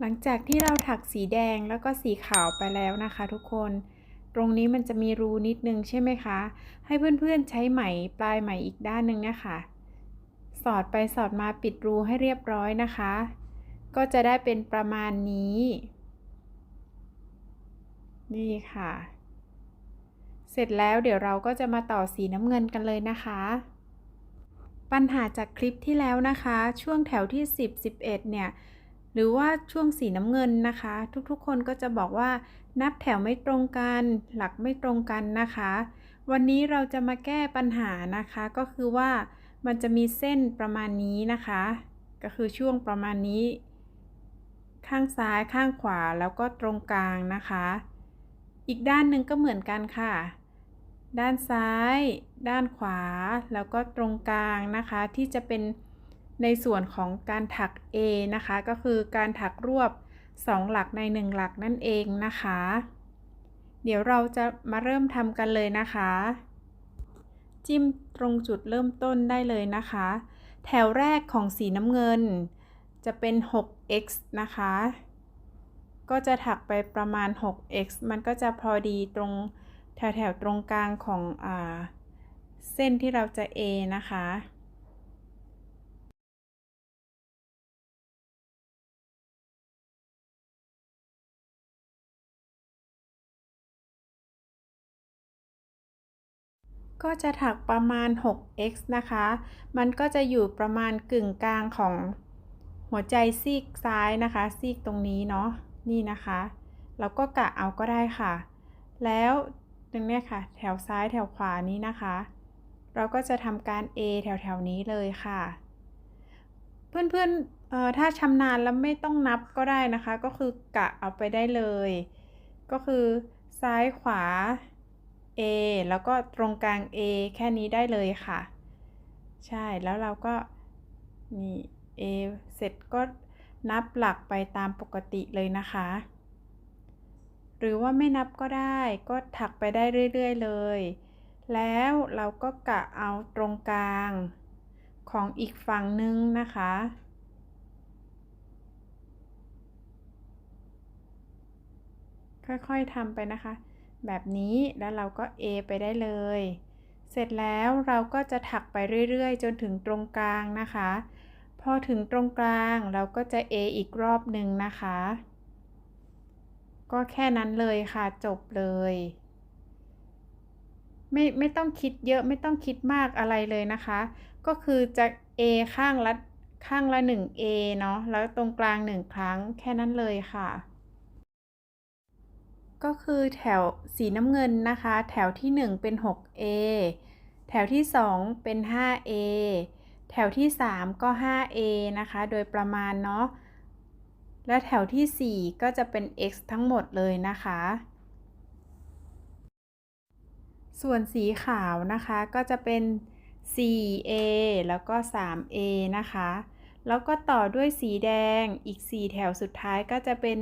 หลังจากที่เราถักสีแดงแล้วก็สีขาวไปแล้วนะคะทุกคน ตรงนี้มันจะมีรูนิดนึงใช่ไหมคะ ให้เพื่อนๆใช้ไหมปลายไหมอีกด้านหนึ่งเนี่ยค่ะสอดไปสอดมาปิดรูให้เรียบร้อยนะคะ ก็จะได้เป็นประมาณนี้ นี่ค่ะ เสร็จแล้วเดี๋ยวเราก็จะมาต่อสีน้ำเงินกันเลยนะคะปัญหาจากคลิปที่แล้วนะคะ ช่วงแถวที่ 10 11 เนี่ย หรือว่าช่วงสีน้ำเงินนะคะ ทุกๆ คนก็จะบอกว่านับแถวไม่ตรงกัน หลักไม่ตรงกันนะคะ วันนี้เราจะมาแก้ปัญหานะคะ ก็คือว่ามันจะมีเส้นประมาณนี้นะคะ ก็คือช่วงประมาณนี้ ข้างซ้ายข้างขวาแล้วก็ตรงกลางนะคะ อีกด้านหนึ่งก็เหมือนกันค่ะ ด้านซ้าย ด้านขวา แล้วก็ตรงกลางนะคะ ที่จะเป็น ในส่วนของการถัก A นะคะ ก็คือการถักรวบ 2 หลักใน 1 หลักนั่นเองนะคะ เดี๋ยวเราจะมาเริ่มทำกันเลยนะคะ จิ้มตรงจุดเริ่มต้นได้เลยนะคะ แถวแรกของสีน้ำเงิน จะเป็น 6x นะคะ ก็จะถักไปประมาณ 6x มันก็จะพอดีตรงแถวๆตรงกลางของอเส้นที่เราจะ A นะคะ ก็จะถักประมาณ 6x นะคะ มันก็จะอยู่ประมาณกึ่งกลางของหัวใจซีกซ้ายนะคะ ซีกตรงนี้เนาะ นี่นะคะ เราก็กะเอาก็ได้ค่ะ แล้วตรงนี้ค่ะ แถวซ้ายแถวขวานี้นะคะ เราก็จะทำการ A แถวแถวนี้เลยค่ะ เพื่อนๆถ้าชำนาญแล้วไม่ต้องนับก็ได้นะคะ ก็คือกะเอาไปได้เลย ก็คือซ้ายขวา A แล้วก็ตรงกลาง A แค่นี้ได้เลยค่ะ ใช่แล้วเราก็นี่ A เสร็จก็นับหลักไปตามปกติเลยนะคะ หรือว่าไม่นับก็ได้ก็ถักไปได้เรื่อยๆเลย แล้วเราก็กะเอาตรงกลางของอีกฝั่งนึงนะคะค่อย ๆทำไปนะคะ แบบนี้แล้วเราก็ A ไปได้เลย เสร็จแล้วเราก็จะถักไปเรื่อยๆ จนถึงตรงกลางนะคะ พอถึงตรงกลางเราก็จะ A อีกรอบหนึ่งนะคะ ก็แค่นั้นเลยค่ะจบเลยไม่ไม่ต้องคิดเยอะไม่ต้องคิดมากอะไรเลยนะคะ ก็คือจะ A ข้างละข้างละ 1 A เนาะแล้วตรงกลาง 1 ครั้งแค่นั้นเลยค่ะ ก็คือแถวสีน้ำเงินนะคะ แถวที่ 1 เป็น 6A แถวที่ 2 เป็น 5A แถวที่ 3 ก็ 5A นะคะ โดยประมาณเนาะ และแถวที่ 4 ก็จะเป็น x ทั้งหมดเลยนะคะ ส่วนสีขาวนะคะก็จะเป็น 4A แล้วก็ 3A นะคะ แล้วก็ต่อด้วยสีแดง อีก 4 แถวสุดท้ายก็จะเป็น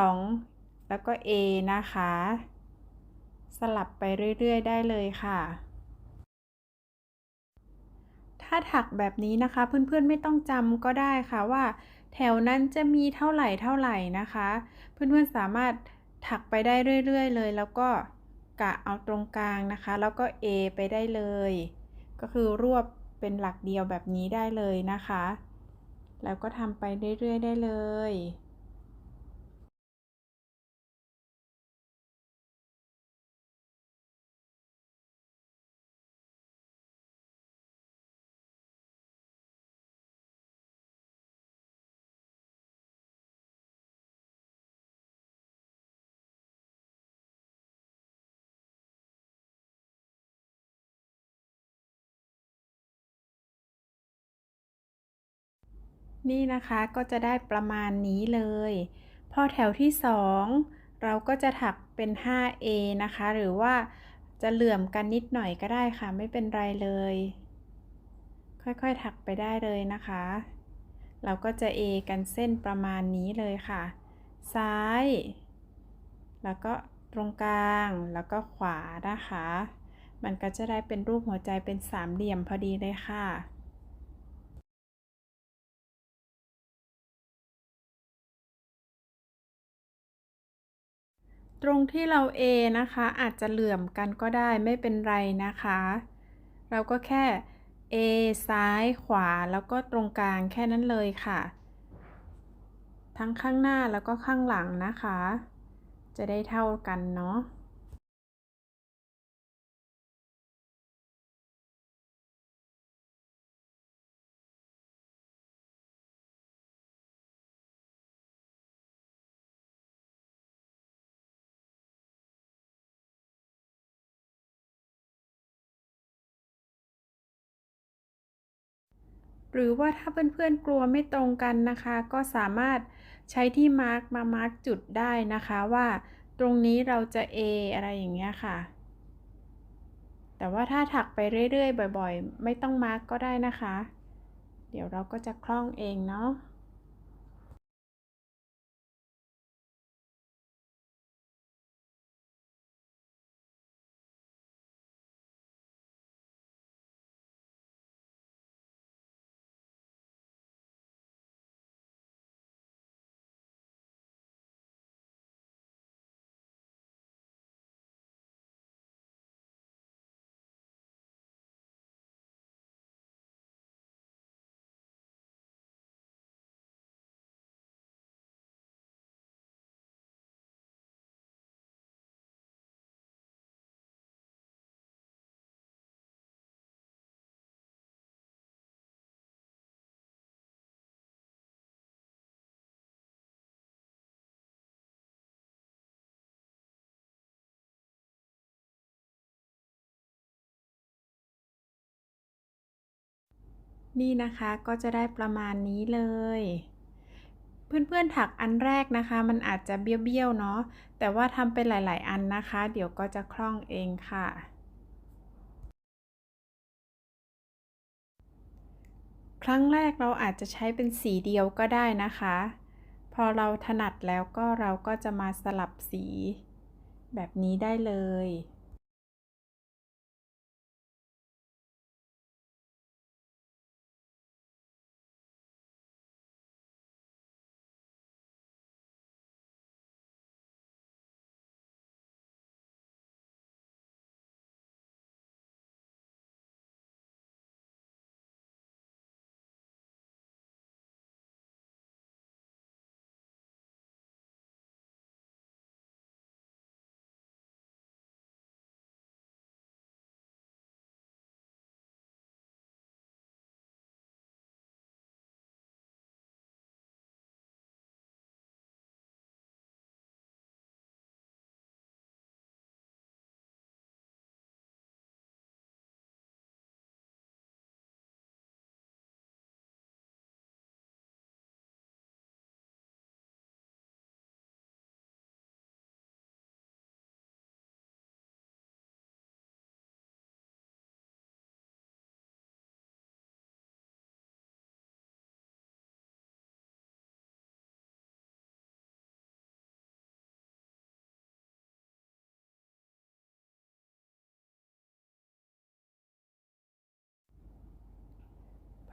2 แล้วก็ A นะคะ สลับไปเรื่อย ๆ ได้เลยค่ะ ถ้าถักแบบนี้นะคะ เพื่อนๆไม่ต้องจำก็ได้ค่ะว่า แถวนั้นจะมีเท่าไหร่เท่าไหร่นะคะ เพื่อนๆสามารถถักไปได้เรื่อย ๆ เลย แล้วก็กะเอาตรงกลางนะคะ แล้วก็ A ไปได้เลย ก็คือรวบเป็นหลักเดียวแบบนี้ได้เลยนะคะ แล้วก็ทำไปเรื่อย ๆ ได้เลย นี่นะคะก็จะได้ประมาณนี้เลย พอแถวที่ 2 เราก็จะถักเป็น 5A นะคะ หรือว่าจะเหลื่อมกันนิดหน่อยก็ได้ค่ะ ไม่เป็นไรเลย ค่อยๆถักไปได้เลยนะคะ เราก็จะ A กันเส้นประมาณนี้เลยค่ะ ซ้าย แล้วก็ตรงกลางแล้วก็ขวานะคะ มันก็จะได้เป็นรูปหัวใจเป็นสามเหลี่ยมพอดีเลยค่ะ ตรงที่เรา A นะคะ อาจจะเหลื่อมกันก็ได้ไม่เป็นไรนะคะ เราก็แค่ A ซ้ายขวาแล้วก็ตรงกลางแค่นั้นเลยค่ะ ทั้งข้างหน้าแล้วก็ข้างหลังนะคะ จะได้เท่ากันเนาะ หรือว่าถ้าเพื่อนๆกลัวไม่ตรงกันนะคะ ก็สามารถใช้ที่มาร์กมามาร์กจุดได้นะคะว่าตรงนี้เราจะ A อะไรอย่างเงี้ยค่ะ แต่ว่าถ้าถักไปเรื่อยๆ บ่อยๆ ไม่ต้องมาร์กก็ได้นะคะ เดี๋ยวเราก็จะคล่องเองเนาะ นี่นะคะก็จะได้ประมาณนี้เลย เพื่อนๆถักอันแรกนะคะ มันอาจจะเบี้ยวๆเนาะแต่ว่าทำเป็นหลาย ๆ อันนะคะ เดี๋ยวก็จะคล่องเองค่ะ ครั้งแรกเราอาจจะใช้เป็นสีเดียวก็ได้นะคะ พอเราถนัดแล้วก็เราก็จะมาสลับสี แบบนี้ได้เลย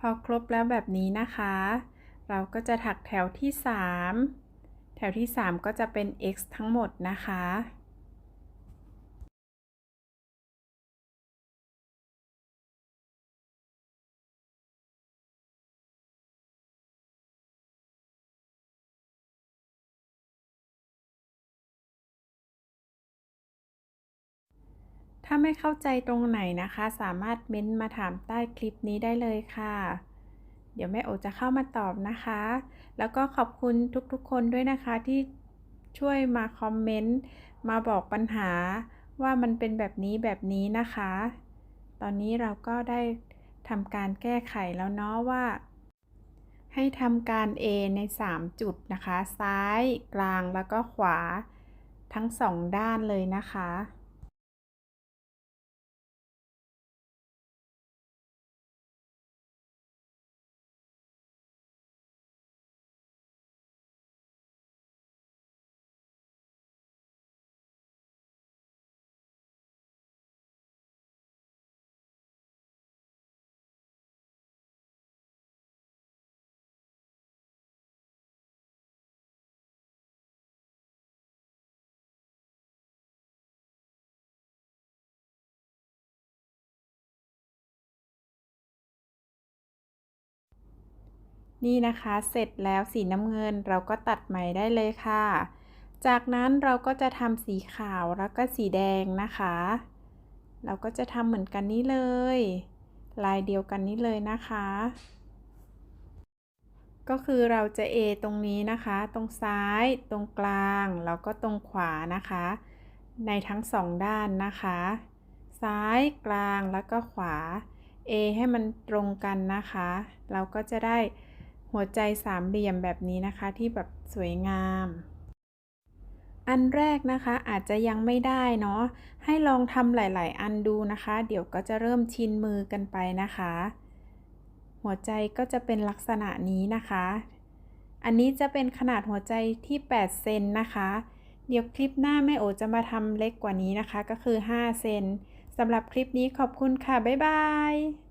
อครบแล้วแบบนี้นะคะ เราก็จะถักแถวที่ 3 แถวที่ 3 ก็จะเป็น x ทั้งหมดนะคะ ถ้าไม่เข้าใจตรงไหนนะคะ สามารถเม้นมาถามใต้คลิปนี้ได้เลยค่ะ เดี๋ยวแม่โอจะเข้ามาตอบนะคะ แล้วก็ขอบคุณทุกๆคนด้วยนะคะที่ช่วยมาคอมเมนต์มาบอกปัญหาว่ามันเป็นแบบนี้แบบนี้นะคะ ตอนนี้เราก็ได้ทำการแก้ไขแล้วเนาะว่า ให้ทำการ A ใน 3 จุดนะคะ ซ้ายกลางแล้วก็ขวาทั้งสองด้านเลยนะคะ นี่นะคะเสร็จแล้วสีน้ำเงินเราก็ตัดไหมได้เลยค่ะ จากนั้นเราก็จะทำสีขาวแล้วก็สีแดงนะคะ เราก็จะทำเหมือนกันนี้เลย ลายเดียวกันนี้เลยนะคะ ก็คือเราจะ A ตรงนี้นะคะ ตรงซ้ายตรงกลาง แล้วก็ตรงขวานะคะ ในทั้งสองด้านนะคะ ซ้ายกลางแล้วก็ขวา A ให้มันตรงกันนะคะ เราก็จะได้ หัวใจสามเหลี่ยมแบบนี้นะคะที่แบบสวยงาม อันแรกนะคะอาจจะยังไม่ได้เนาะให้ลองทำหลาย ๆ อันดูนะคะ เดี๋ยวก็จะเริ่มชินมือกันไปนะคะ หัวใจก็จะเป็นลักษณะนี้นะคะ อันนี้จะเป็นขนาดหัวใจที่ 8 เซนนะคะ เดี๋ยวคลิปหน้าแม่โอจะมาทำเล็กกว่านี้นะคะ ก็คือ 5 เซนสำหรับคลิปนี้ขอบคุณค่ะ บ๊ายบาย